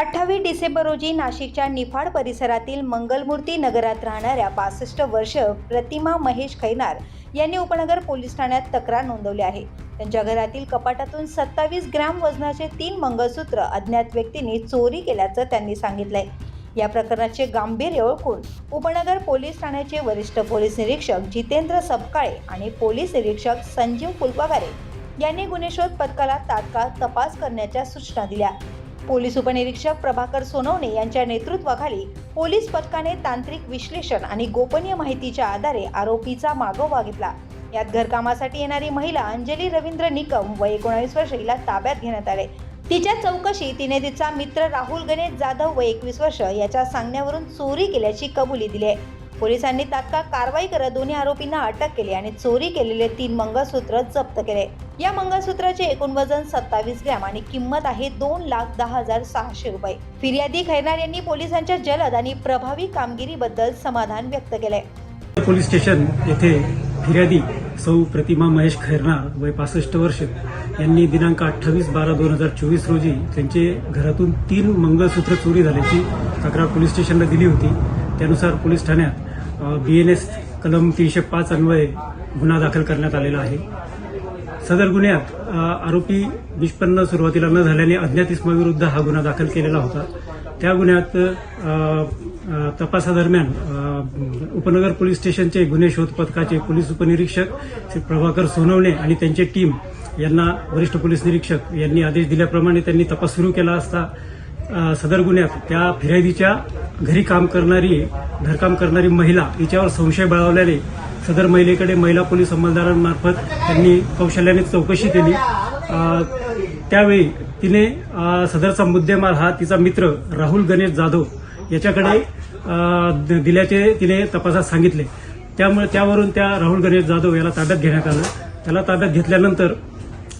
अठ्ठावीस डिसेंबर रोजी नाशिकच्या निफाड परिसरातील मंगलमूर्ती नगरात राहणाऱ्या बासष्ट वर्ष प्रतिमा महेश खैनार यांनी उपनगर पोलीस ठाण्यात तक्रार नोंदवली आहे. त्यांच्या घरातील कपाटातून सत्तावीस ग्रॅम वजनाचे तीन मंगळसूत्र अज्ञात व्यक्तींनी चोरी केल्याचं त्यांनी सांगितलंय. या प्रकरणाचे गांभीर्य ओळखून उपनगर पोलीस ठाण्याचे वरिष्ठ पोलीस निरीक्षक जितेंद्र सबकाळे आणि पोलीस निरीक्षक संजीव कुलपागारे यांनी गुन्हेशोध पथकाला तात्काळ तपास करण्याच्या सूचना दिल्या. पोलीस उपनिरीक्षक प्रभाकर सोनवणे यांच्या नेतृत्वाखाली पोलीस पथकाने तांत्रिक विश्लेषण आणि गोपनीय माहितीच्या आधारे आरोपीचा मागोवा घेतला. यात घरकामासाठी येणारी महिला अंजली रवींद्र निकम व एकोणावीस वर्ष हिला ताब्यात घेण्यात आले. तिच्या चौकशी तिने तिचा मित्र राहुल गणेश जाधव व एकवीस वर्ष याच्या सांगण्यावरून चोरी केल्याची कबुली दिली आहे. पोलिसांनी तात्काळ कारवाई करत दोन्ही आरोपींना अटक केली आणि चोरी केलेले तीन मंगळसूत्र जप्त केले. या मंगळसूत्राचे एकूण वजन सत्तावीस ग्रॅम आणि किंमत आहे दोन लाख दहा हजार सहाशे रुपये. फिर्यादी खैरनार यांनी पोलिसांच्या जलद आणि प्रभावी कामगिरीबद्दल समाधान व्यक्त केले. पोलीस स्टेशन येथे फिर्यादी सौ प्रतिमा महेश खैरनार वय पासष्ट वर्ष यांनी दिनांक अठ्ठावीस बारा दोन हजार चोवीस रोजी त्यांचे घरातून तीन मंगळसूत्र चोरी झाल्याची तक्रार पोलीस स्टेशनला दिली होती. त्यानुसार पोलीस ठाण्यात बी एन एस कलम तीनशे पाच अन्वये गुन्हा दाखल करण्यात आलेला आहे. सदर गुन्ह्यात आरोपी निष्पन्न सुरुवातीला न झाल्याने अज्ञात इसमाविरुद्ध हा गुन्हा दाखल केलेला होता. त्या गुन्ह्यात तपासादरम्यान उपनगर पोलीस स्टेशनचे गुन्हे शोध पथकाचे पोलीस उपनिरीक्षक श्री प्रभाकर सोनवणे आणि त्यांची टीम यांना वरिष्ठ पोलीस निरीक्षक यांनी आदेश दिल्याप्रमाणे त्यांनी तपास सुरू केला असता सदर गुन्ह्यात त्या फिर्यादीच्या घरी काम करणारी घरकाम करणारी महिला हिच्यावर संशय बळावल्याने सदर महिलेकडे महिला पोलीस अंमलदारांमार्फत त्यांनी कौशल्याने चौकशी केली. त्यावेळी तिने सदरचा मुद्देमाल हा तिचा मित्र राहुल गणेश जाधव याच्याकडे दिल्याचे तिने तपासात सांगितले. त्यामुळे त्यावरून त्या राहुल गणेश जाधव याला ताब्यात घेण्यात आलं. त्याला ताब्यात घेतल्यानंतर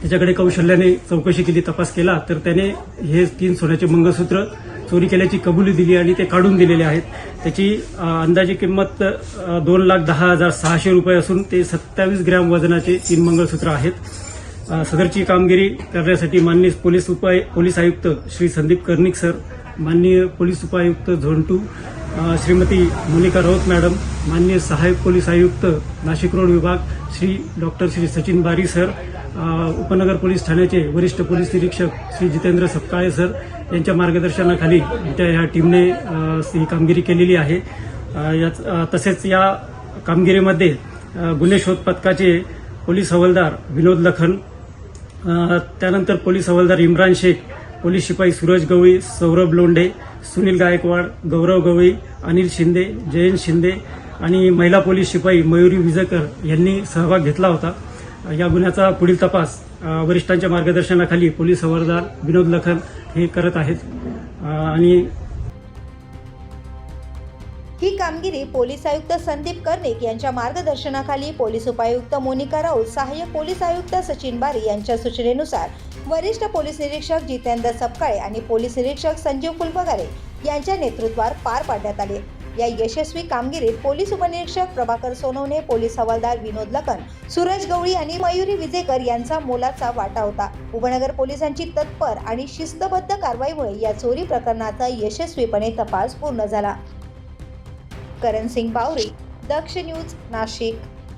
त्याच्याकडे कौशल्याने चौकशी केली तपास केला. तर त्याने हे तीन सोन्याचे मंगळसूत्र चोरी केल्याची कबुली दिली आणि ते काढून दिलेले आहेत. त्याची अंदाजे किंमत दोन लाख दहा हजार सहाशे रुपये असून ते सत्तावीस ग्रॅम वजनाचे तीन मंगळसूत्र आहेत. सदरची कामगिरी करण्यासाठी माननीय पोलीस उपाय पोलीस आयुक्त श्री संदीप कर्णिक सर माननीय पोलीस उपायुक्त झोंटू श्रीमती मोनिका राऊत मॅडम माननीय सहाय्यक पोलीस आयुक्त नाशिक रोड विभाग श्री डॉक्टर श्री सचिन बारी सर उपनगर पोलीस ठाण्याचे वरिष्ठ पोलीस निरीक्षक श्री जितेंद्र सपकाळे सर यांच्या मार्गदर्शनाखाली त्या या टीमने ही कामगिरी केलेली आहे. याच तसेच या कामगिरीमध्ये गुन्हे शोध पथकाचे पोलीस हवालदार विनोद लखन त्यानंतर पोलीस हवालदार इम्रान शेख पोलीस शिपाई सूरज गवळी सौरभ लोंढे सुनील गायकवाड गौरव गवळी अनिल शिंदे जयंत शिंदे आणि महिला पोलीस शिपाई मयुरी विजकर यांनी सहभाग घेतला होता. या गुन्ह्याचा पुढील तपास वरिष्ठांच्या मार्गदर्शनाखाली पोलीस हवालदार विनोद लखन हे करत आहेत. आणि ही कामगिरी पोलीस आयुक्त संदीप कर्णिक यांच्या मार्गदर्शनाखाली पोलीस उपायुक्त मोनिका राऊत सहाय्यक पोलीस आयुक्त सचिन बारी यांच्या सूचनेनुसार वरिष्ठ पोलीस निरीक्षक जितेंद्र सपकाळे आणि पोलीस निरीक्षक संजीव फुलपगारे यांच्या नेतृत्वात पार पाडण्यात आले. या यशस्वी कामगिरीत पोलीस उपनिरीक्षक प्रभाकर सोनवणे पोलीस हवालदार विनोद लखन सूरज गवळी आणि मयुरी विजेकर यांचा मोलाचा वाटा होता. उपनगर पोलिसांची तत्पर आणि शिस्तबद्ध कारवाईमुळे या चोरी प्रकरणाचा यशस्वीपणे तपास पूर्ण झाला. करण सिंग बावरी दक्ष न्यूज नाशिक.